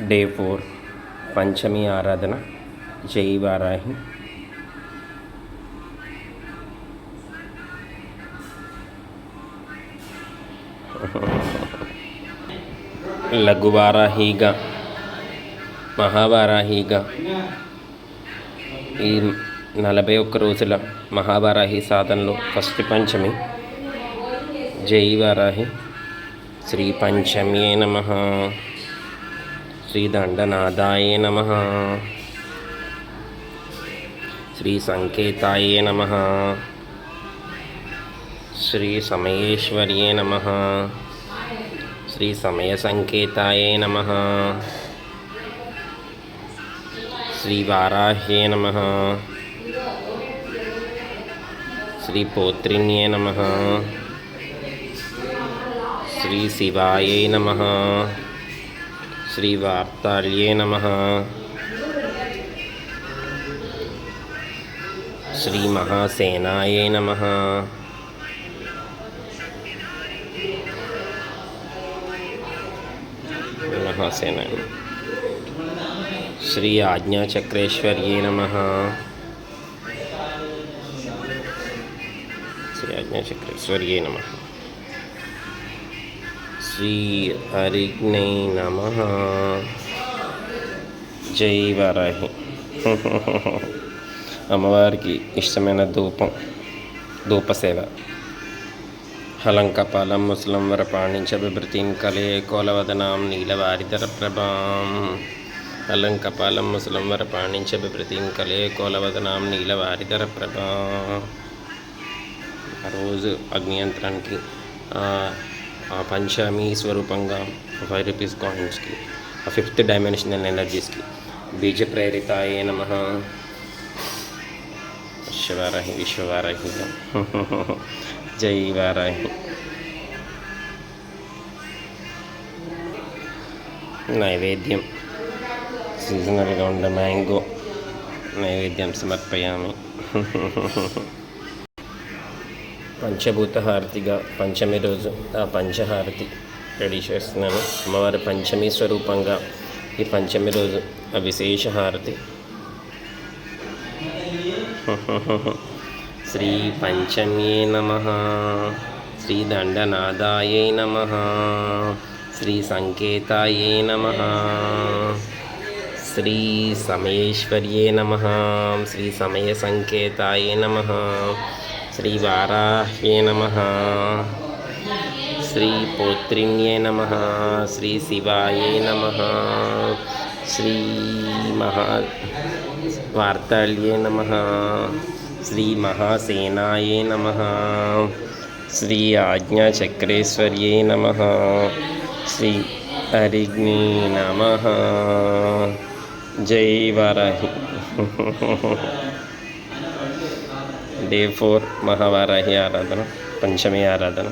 Day four పంచమి ఆరాధన జై వారాహి. లఘువారాహిగా మహావారాహిగా ఈ నలభై ఒక్క రోజుల మహావారాహి సాధనలో ఫస్ట్ పంచమి జై వారాహి శ్రీ పంచమ్యే నమ. श्रीदण्डनादाय नमः। श्रीसङ्केताय नमः। श्रीसमयेश्वर्ये नमः। श्रीसमयसङ्केताय नमः। श्रीवाराह्ये नमः। श्रीपोत्रिण्ये नमः। श्रीशिवायै नमः। श्रीवाप्तार्ये नमः। श्रीमहासेनायै नमः। महासेनाय। श्री आज्ञाचक्रेश्वर्ये नमः। श्री आज्ञाचक्रेश्वर्ये नमः। శ్రీ హరిజ్ఞై నమ. జై వారాహి. అమ్మవారికి ఇష్టమైన ధూపం ధూపసేవ. హలంకపాలం ముసలం వరపాణించ బిభృతిం కలే కోలవదనాం నీలవారిధర ప్రభాం. హలంకపాలం ముసలం వరపాణించ బిభృతిం కలే కోలవదనాం నీలవారిధర ప్రభా. రోజు అగ్నియంత్రానికి పంచమి స్వరూపంగా ఫైవ్ రూపీస్ కాయిన్స్కి ఆ ఫిఫ్త్ డైమెన్షనల్ ఎనర్జీస్కి. బీజ ప్రేరితాయే నమ. విశ్వవారాహి విశ్వవారాహి జై వారాహి నైవేద్యం. సీజనల్గా ఉండే మ్యాంగో. నైవేద్యం సమర్పయామి. పంచభూత హారతిగా పంచమి రోజు ఆ పంచహారతి రెడీ చేస్తున్నాను అమ్మవారి పంచమి స్వరూపంగా ఈ పంచమి రోజు ఆ విశేష హారతి శ్రీ పంచమ్యే నమ శ్రీ దండనాదాయ నమ శ్రీ సంకేతాయే నమ శ్రీ సమయేశ్వర్యే నమ శ్రీ సమయ సంకేతాయే నమ श्री श्रीवाराह्ये नमः। श्रीपौत्रिण्ये नमः। श्रीशिवायै नमः। श्रीमहा वार्ताल्ये नमः। श्रीमहासेनायै नमः। श्री आज्ञाचक्रेश्वर्यै नमः। श्री हरिग्नि नमः। जय वाराहि। డే ఫోర్ మహావారాహి ఆరాధన పంచమి ఆరాధన